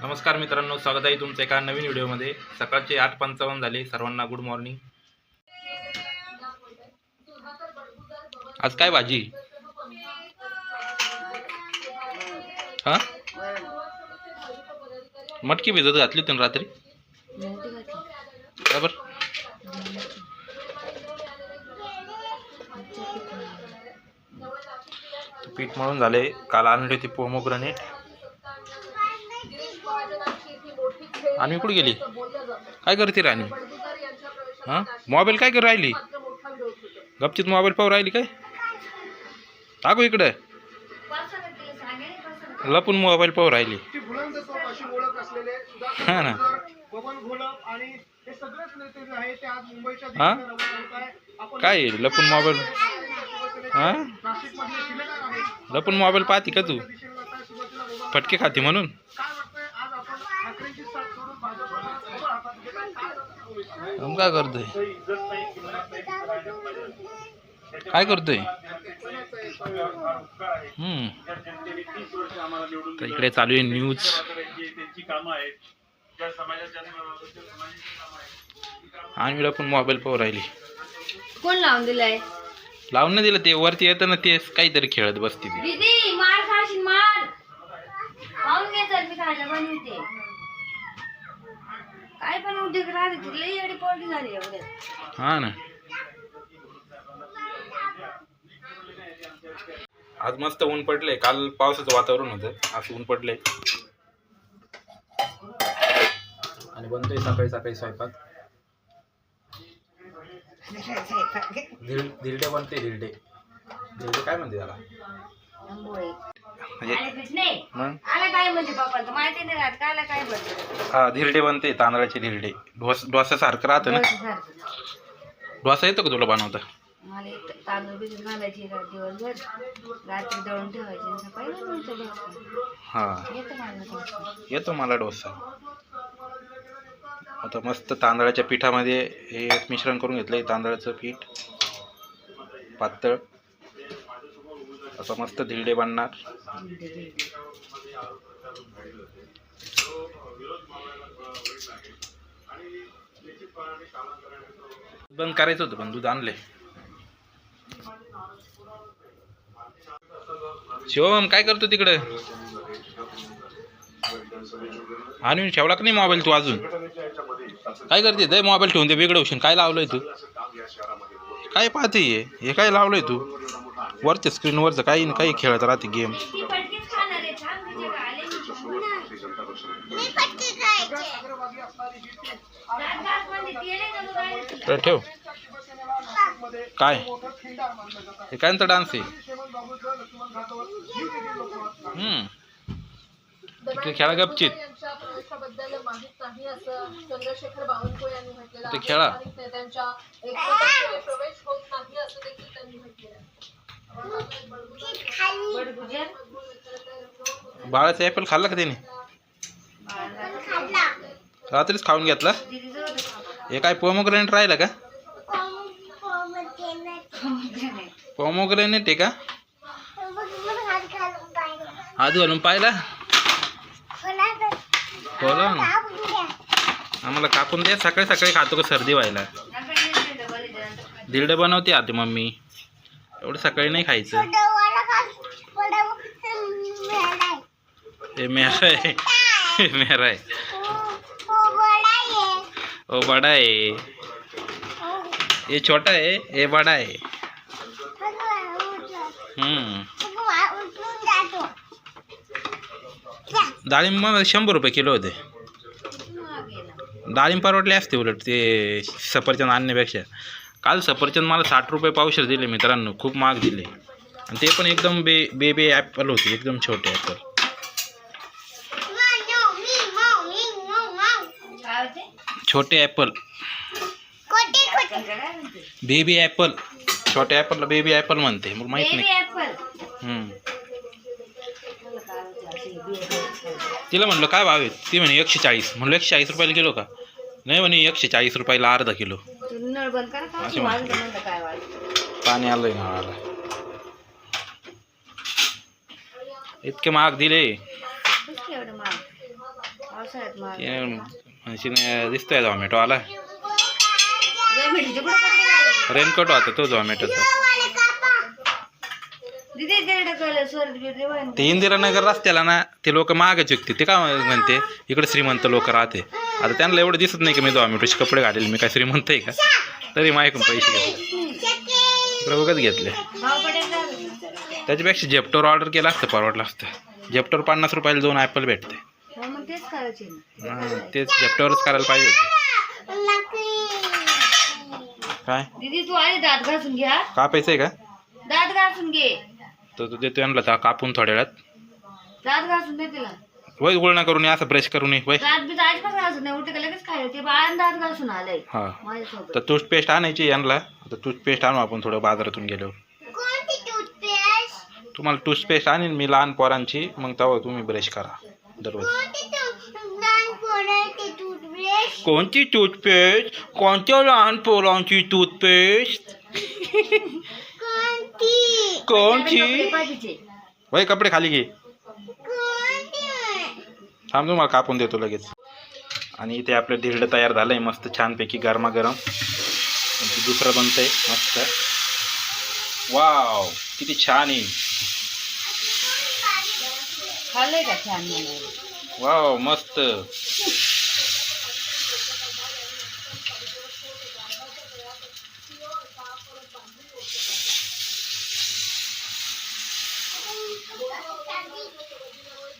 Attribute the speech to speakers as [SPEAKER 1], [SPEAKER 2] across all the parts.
[SPEAKER 1] नमस्कार मित्रांनो स्वागत आहे तुमचं एका नवीन व्हिडिओमध्ये. सकाळचे आठ पंचावन्न झाले. सर्वांना गुड मॉर्निंग आज काय भाजी? हा? मटकी भिजत घातली होती ना रात्री? बरोबर बरं? पीठ मळून झाले. काल आणली होती पोमोग्रनेट आणि कुठे गेली? काय करते राणी? हां? मोबाईल काय करू राहिली? गपचित मोबाईल पाहू राहिली काय? टाकू इकडे. लपून मोबाईल पाहू राहिली. हा ना.
[SPEAKER 2] हे
[SPEAKER 1] काय लपून मोबाईल? हा. लपून मोबाईल पाहती का तू. फटके खाते म्हणून?
[SPEAKER 2] काय
[SPEAKER 1] करतोय? काय करतोय? हम्म. इकडे चालू आहे न्यूज. आणि पण मोबाईल पाहू राहिली.
[SPEAKER 3] कोण लावून दिलाय?
[SPEAKER 1] लावून नाही दिलं ते वरती येतं ना ते काहीतरी खेळत बसते ती.
[SPEAKER 3] दीदी मार खाशील मार. खाऊन घे चल मी खायला बनवते. काय पण उद्योग राहते लई झाली
[SPEAKER 1] हा ना. आज मस्त ऊन पडलंय काल पावसाचं वातावरण होतं आज ऊन पडलंय. आणि बनतोय सकाळी सकाळी स्वयंपाक. धिर- धिरडे बनते धिरडे धिरडे काय म्हणते त्याला. म्हणजे
[SPEAKER 3] आले कृष्णे
[SPEAKER 1] मग?
[SPEAKER 3] आला काय म्हणते पप्पा? तू माहिती नाही राहत. काला काय बनतं
[SPEAKER 1] हा धिरडे बनते तांदळाचे धिरडे. डोस डोस्यासारखं राहतं ना.
[SPEAKER 3] सारखं.
[SPEAKER 1] डोसा येतो का तुला बनवता?
[SPEAKER 3] मला एक तांदूळ भिजत घालायची रा- दिवसभर. रात्री दळून ठेवायची आणि सकाळी बनवायचं डोसा.
[SPEAKER 1] हा.
[SPEAKER 3] येतं मला डोसा.
[SPEAKER 1] येतो मला डोसा. आता मस्त तांदळाच्या पिठामध्ये हे मिश्रण करून घेतलंय तांदळाचं पीठ पातळ. असं मस्त धिरडे बनणार. बंद करायचं होतं पण दूध आणले शिवम काय करतो तिकडे? आणि ठेवला का नाही मोबाईल तू अजून? काय करते? दे मोबाईल ठेवून दे वेगळं होशील. काय लावलंय तू? काय पाहते हे? हे काय लावलंय तू? वरच्या स्क्रीनवरचं काही ना खेल रहा गेम तर ठेव. काय? डान्स गपचित.
[SPEAKER 3] खेला
[SPEAKER 1] बाळाचं ॲपल खाल्ला का त्याने रात्रीच खाऊन घेतला. हे काय पोमोग्रेनेट राहिलं का? पोमोग्रेनेट आहे का? हात घालून पाहिला? बोला ना. आम्हाला कापून द्या. सकाळी सकाळी खातो का सर्दी व्हायला. दिरडे बनवते आते मम्मी. एवढं सकाळी नाही खायचं. हे मेरा आहे. हे आहे. ओ बडा आहे. ये छोटा आहे हे बडा आहे. हम्म. डाळिंब शंभर रुपये किलो होते. डाळिंब परवडले असते उलट ते सफरचंद आणण्यापेक्षा. काल सफरचंद मला साठ रुपये पावशेर दिले मित्रांनो खूप महाग दिले. आणि ते पण एकदम बे बेबी ॲपल होते एकदम छोटे ॲपल. छोटे ॲपल. Baby Apple. छोटे ॲपलला बेबी ॲपल म्हणते मग माहीत नाही. तिला म्हणलं काय भाव आहे? ती म्हणे एकशे चाळीस. म्हणलं एकशे चाळीस रुपयाला किलो का? नाही म्हणे एकशे चाळीस रुपयाला अर्धा किलो.
[SPEAKER 3] नळ बंद करा का
[SPEAKER 1] अशी
[SPEAKER 3] वाजलं काय वाजलं
[SPEAKER 1] पाणी आलंय नळाला इतके महाग दिले।
[SPEAKER 3] किती एवढं महाग पावसाळ्यात मग
[SPEAKER 1] म्हणशील दिसतोय झोमॅटो आला? रेनकोट होता तो झोमॅटोचा.
[SPEAKER 3] दिदी तिकडे कळलं स्वर्ग बिर्दे बन
[SPEAKER 1] ते इंदिरानगर रस्त्याला ना ते लोक मागच चुकते ते काय म्हणते? इकडे श्रीमंत लोक राहते. आता त्यांना एवढं दिसत नाही की मी झोमॅटोचे कपडे घालेले मी काय श्रीमंत आहे का? तरी माझ्याकडून पैसे घेतले. बघत घेतले? त्याच्यापेक्षा जेप्टोर ऑर्डर केलं असतं परवडलं असतं. जेप्टोर पन्नास रुपयाला दोन ॲपल भेटते.
[SPEAKER 3] हो तेच
[SPEAKER 1] जेप्टोरच करायला पाहिजे होते. काय?
[SPEAKER 3] दीदी तू आधी दात घासून घ्या
[SPEAKER 1] कापायचं आहे का?
[SPEAKER 3] दात घासून घे.
[SPEAKER 1] तर तू देतो त्या कापून थोड्या वेळात.
[SPEAKER 3] दात घासून दे तिला.
[SPEAKER 1] वय गुळणा करून ये, असं ब्रश करून ये वय
[SPEAKER 3] दात बी अजिबात घासून नाही उलटे का लगेच खायला ते बाळान दात घासून आलंय
[SPEAKER 1] हा
[SPEAKER 3] माझ्यासोबत
[SPEAKER 1] तर टूथपेस्ट आणायची यांना आता टूथपेस्ट आणू आपण थोडं बाजारातून गेल्यावर तुम्हाला टूथपेस्ट आणीन मी लहान पोरांची मग तेव्हा तुम्ही ब्रश करा दररोज कोणती टूथपेस्ट कोणत्या लहान पोरांची टूथपेस्ट कोणची
[SPEAKER 3] कपडे पाहिजे
[SPEAKER 1] वय कपडे खाली घे थांब तुम्हाला कापून देतो लगेच. आणि इथे आपलं धिरडं तयार झालं आहे मस्त छानपैकी गरमागरम. दुसरं बनतंय मस्त. वाव किती छान आहे. वाव मस्त.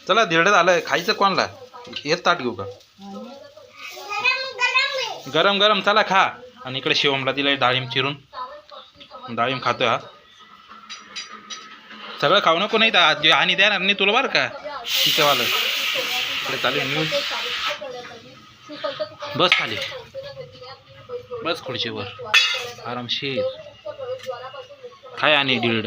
[SPEAKER 1] चला धिरडं झालं खायचं कोणला? हेच ताट घेऊ का? गरम गरम. चला खा. आणि इकडे शिवमला दिलंय डाळिंब चिरून. डाळिंब खातोय हा. सगळं खाऊ नको नाही तर आणि देणार नाही तुला बरं का? ठीक आहे वालं इकडे चालू न्यूज बस खाली. बस खुर्चीवर. आरामशीर. खाय आणि डिल्ड